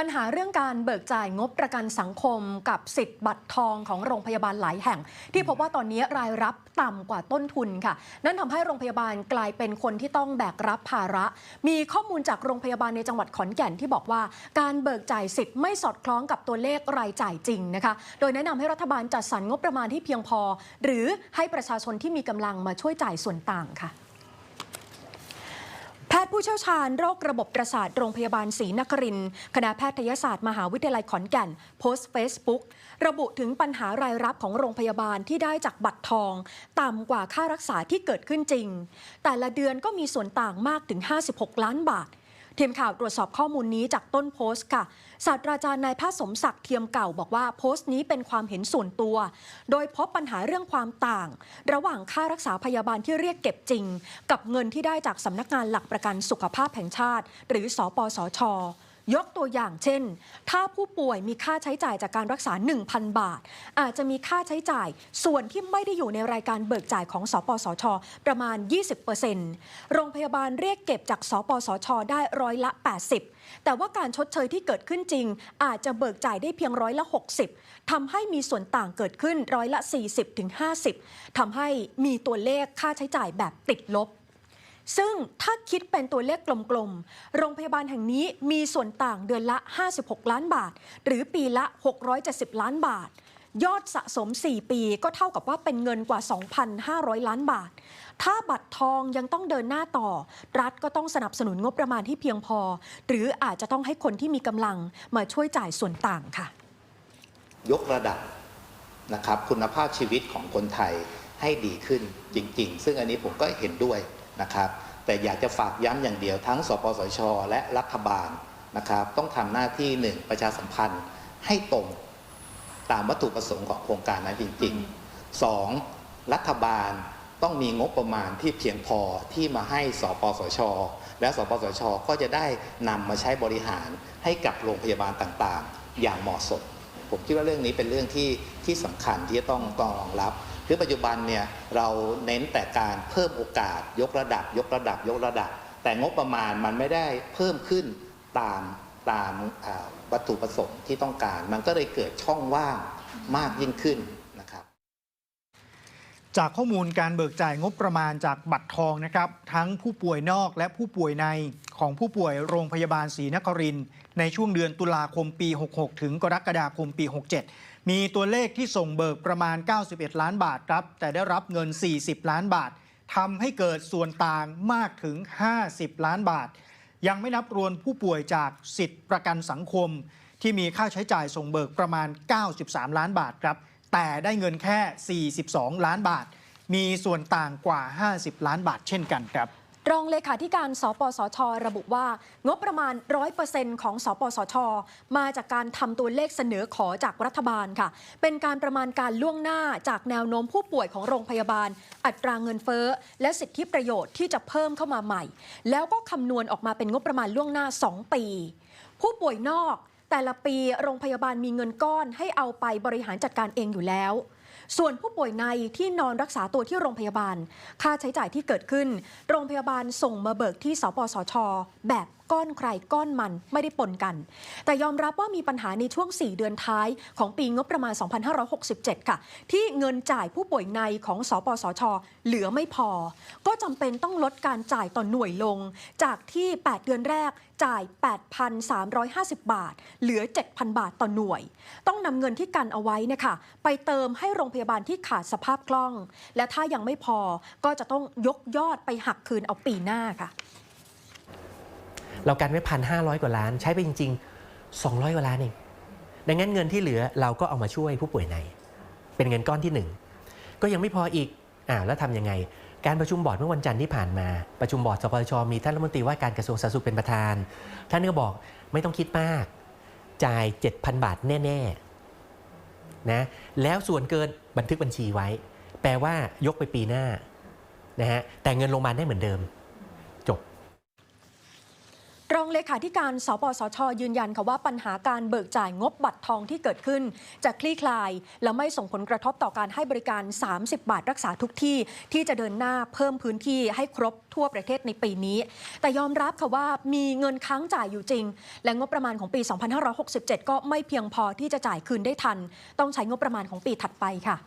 ปัญหาเรื่องการเบิกจ่ายงบประกันสังคมกับสิทธิ์บัตรทองของโรงพยาบาลหลายแห่ง ที่พบว่าตอนนี้รายรับต่ำกว่าต้นทุนค่ะ นั่นทำให้โรงพยาบาลกลายเป็นคนที่ต้องแบกรับภาระ มีข้อมูลจากโรงพยาบาลในจังหวัดขอนแก่นที่บอกว่า การเบิกจ่ายสิทธิ์ไม่สอดคล้องกับตัวเลขรายจ่ายจริงนะคะ โดยแนะนำให้รัฐบาลจัดสรรงบประมาณที่เพียงพอ หรือให้ประชาชนที่มีกำลังมาช่วยจ่ายส่วนต่างค่ะ ทย์ผู้เชี่ยวชาญโรคระบบประสาทโรงพยาบาลศรีนครินทร์คณะแพทยศาสตร์มหาวิทยาลัยขอนแก่น โพสต์เฟซบุ๊กระบุถึงปัญหารายรับของโรงพยาบาลที่ได้จากบัตรทอง ต่ำกว่าค่ารักษาที่เกิดขึ้นจริง แต่ละเดือนก็มีส่วนต่างมากถึง 56 ล้านบาท ทีมข่าวตรวจสอบข้อมูลนี้จากต้นโพสต์ค่ะ ศาสตราจารย์นายแพทย์สมศักดิ์เทียมเก่าบอกว่าโพสต์นี้เป็นความเห็นส่วนตัว โดยพบปัญหาเรื่องความต่าง ระหว่างค่ารักษาพยาบาลที่เรียกเก็บจริง กับเงินที่ได้จากสำนักงานหลักประกันสุขภาพแห่งชาติ หรือสปสช ยกตัวอย่างเช่น ถ้าผู้ป่วยมีค่าใช้จ่ายจากการรักษา 1,000 บาท อาจจะมีค่าใช้จ่ายส่วนที่ไม่ได้อยู่ในรายการเบิกจ่ายของสปสช ประมาณ 20%โรงพยาบาลเรียกเก็บจากสปสช ได้ร้อยละ 80 แต่ว่าการชดเชยที่เกิดขึ้นจริง อาจจะเบิกจ่ายได้เพียงร้อยละ 60ทำให้มีส่วนต่างเกิดขึ้นร้อยละ 40ถึง50ทำให้มีตัวเลขค่าใช้จ่ายแบบติดลบ ซึ่งถ้าคิดเป็นตัวเลขกลมๆ โรงพยาบาลแห่งนี้มีส่วนต่างเดือนละ 56 ล้านบาท หรือปีละ 670 ล้านบาท ยอดสะสม 4 ปีก็เท่ากับว่าเป็นเงินกว่า 2,500 ล้านบาท ถ้าบัตรทองยังต้องเดินหน้าต่อ รัฐก็ต้องสนับสนุนงบประมาณที่เพียงพอ หรืออาจจะต้องให้คนที่มีกำลังมาช่วยจ่ายส่วนต่างค่ะ ยกระดับนะครับคุณภาพชีวิตของคนไทยให้ดีขึ้นจริง ๆ ซึ่งอันนี้ผมก็เห็นด้วย นะครับ แต่อยากจะฝากย้ำอย่างเดียวทั้ง สปสช และรัฐบาลนะครับ ต้องทำหน้าที่หนึ่งประชาสัมพันธ์ให้ตรงตามวัตถุประสงค์ของโครงการนั้นจริงๆสองรัฐบาลต้องมีงบประมาณที่เพียงพอที่มาให้สปสช และสปสช ก็จะได้นำมาใช้บริหารให้กับโรงพยาบาลต่างๆ อย่างเหมาะสม ผมคิดว่าเรื่องนี้เป็นเรื่องที่ที่สำคัญที่จะต้องต้องรองรับ คือปัจจุบันเนี่ยเราเน้นแต่การเพิ่มโอกาสยกระดับ ยกระดับ ยกระดับ แต่งบประมาณมันไม่ได้เพิ่มขึ้นตามตามวัตถุประสงค์ที่ต้องการ มันก็เลยเกิดช่องว่างมากยิ่งขึ้นนะครับ จากข้อมูลการเบิกจ่ายงบประมาณจากบัตรทองนะครับ ทั้งผู้ป่วยนอกและผู้ป่วยใน ของผู้ป่วยโรงพยาบาลศรีนครินในช่วงเดือนตุลาคมปี 66 ถึงกรกฎาคมปี 67 มีตัวเลขที่ส่งเบิกประมาณ 91 ล้านบาทครับ แต่ได้รับเงิน 40 ล้านบาททำให้เกิดส่วนต่างมากถึง 50 ล้านบาท ยังไม่นับรวมผู้ป่วยจากสิทธิประกันสังคม ที่มีค่าใช้จ่ายส่งเบิกประมาณ 93 ล้านบาทครับ แต่ได้เงินแค่ 42 ล้านบาท มีส่วนต่างกว่า 50 ล้านบาทเช่นกันครับ รองเลขาธิการ สปสช ระบุว่า งบประมาณ 100%ของ สปสช มาจากการทำตัวเลขเสนอขอจากรัฐบาลค่ะ เป็นการประมาณการล่วงหน้าจากแนวโน้มผู้ป่วยของโรงพยาบาล อัตราเงินเฟ้อ และสิทธิประโยชน์ที่จะเพิ่มเข้ามาใหม่ แล้วก็คำนวณออกมาเป็นงบประมาณล่วงหน้า 2 ปี ผู้ป่วยนอก แต่ละปีโรงพยาบาลมีเงินก้อนให้เอาไปบริหารจัดการเองอยู่แล้ว ส่วนผู้ป่วยในที่นอนรักษาตัวที่โรงพยาบาล ค่าใช้จ่ายที่เกิดขึ้น โรงพยาบาลส่งมาเบิกที่สปสช แบบก้อนใครก้อนมันไม่ได้ปนกัน แต่ยอมรับว่ามีปัญหาในช่วง 4 เดือนท้ายของปีงบประมาณ 2567 ค่ะ ที่เงินจ่ายผู้ป่วยในของสปสช เหลือไม่พอ ก็จำเป็นต้องลดการจ่ายต่อหน่วยลง จากที่ 8 เดือนแรกจ่าย 8,350 บาท เหลือ 7,000 บาทต่อหน่วย ต้องนำเงินที่กันเอาไว้นะคะ ไปเติมให้โรงพยาบาลที่ขาดสภาพคล่อง และถ้ายังไม่พอก็จะต้องยกยอดไปหักคืนเอาปีหน้าค่ะ เรากันไว้พันห้าร้อยกว่าล้าน ใช้ไปจริง ๆ 200กว่าล้านเองดังนั้นเงินที่เหลือเราก็เอามาช่วยผู้ป่วยใน เป็นเงินก้อนที่ 1 ก็ยังไม่พออีกอ่าแล้วทำยังไง การประชุมบอร์ดเมื่อวันจันทร์ที่ผ่านมา ประชุมบอร์ดสปชมีท่านรัฐมนตรีว่าการกระทรวงสาธารณสุขเป็นประธาน ท่านก็บอกไม่ต้องคิดมาก จ่าย 7,000 บาทแน่ๆนะแล้วส่วนเกินบันทึกบัญชีไว้ แปลว่ายกไปปีหน้านะฮะแต่เงินโรงพยาบาลได้เหมือนเดิม รองเลขาธิการ สปสช ยืนยันค่ะว่าปัญหาการเบิกจ่ายงบบัตรทองที่เกิดขึ้น จะคลี่คลาย และไม่ส่งผลกระทบต่อการให้บริการ 30 บาทรักษาทุกที่ ที่จะเดินหน้าเพิ่มพื้นที่ให้ครบทั่วประเทศในปีนี้ แต่ยอมรับค่ะว่ามีเงินค้างจ่ายอยู่จริง และงบประมาณของปี 2567 ก็ไม่เพียงพอที่จะจ่ายคืนได้ทัน ต้องใช้งบประมาณของปีถัดไปค่ะ